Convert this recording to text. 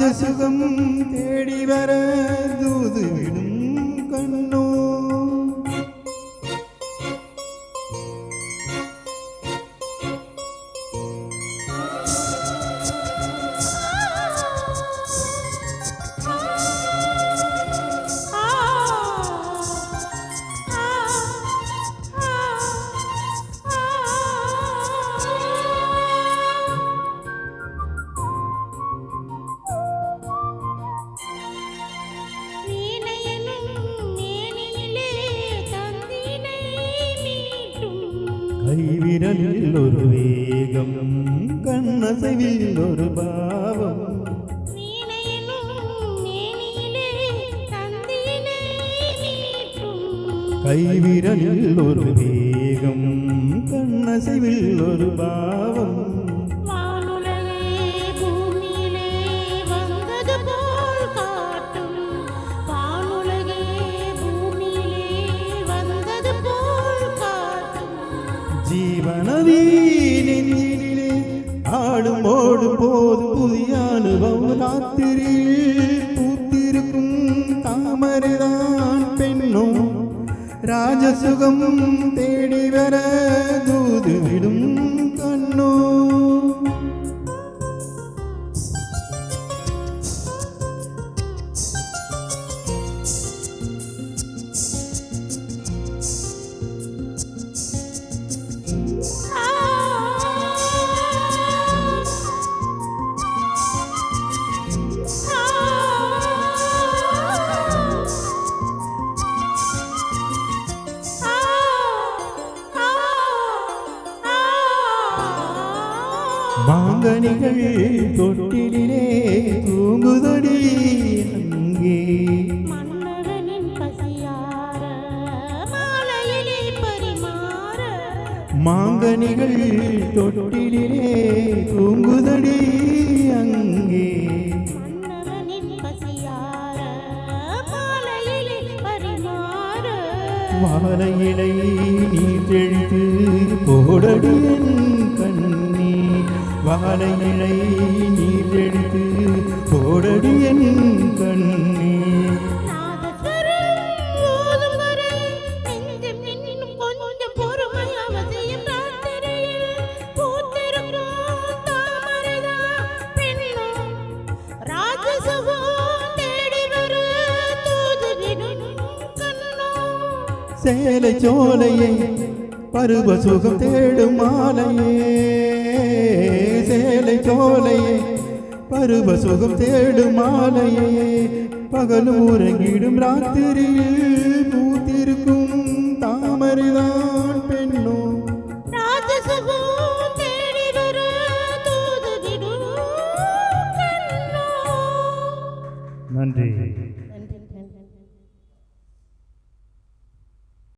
ராஜசுகம் தேடி வர தூது விடும் കൈവിരലിൽ ഒരു വേഗം കണ്ണസവിൽ ഒരു ഭാവം. കൈവിരലിൽ ഒരു വേഗം കണ്ണസവിൽ ഒരു ഭാവം. ஜீவனதி நெஞ்சினிலே ஆடும் ஓடும் போது புதிய அனுபவம் ராத்திரியில் பூத்திருக்கும் தாமரைதான் பெண்ணும். ராஜசுகம் தேடி வர மாங்கனிகள் தொட்டிலே தூங்குதடி அங்கே. மாங்கனிகள் தொட்டிலே தூங்குதடி அங்கே. மன்னவனின் பசியார வாழையிலை நீ தெளித்து போடடி என் கண்ணி. வாழையிலை நீ தெளித்து போடடி என் கண்ணி. சேலை சோலையே பருவ சுகம் தேடும் மாலையே. சேலை சோலையே பருவ சுகம் தேடும் மாலையே. பகலும் உறங்கிடும் ராத்திரியில்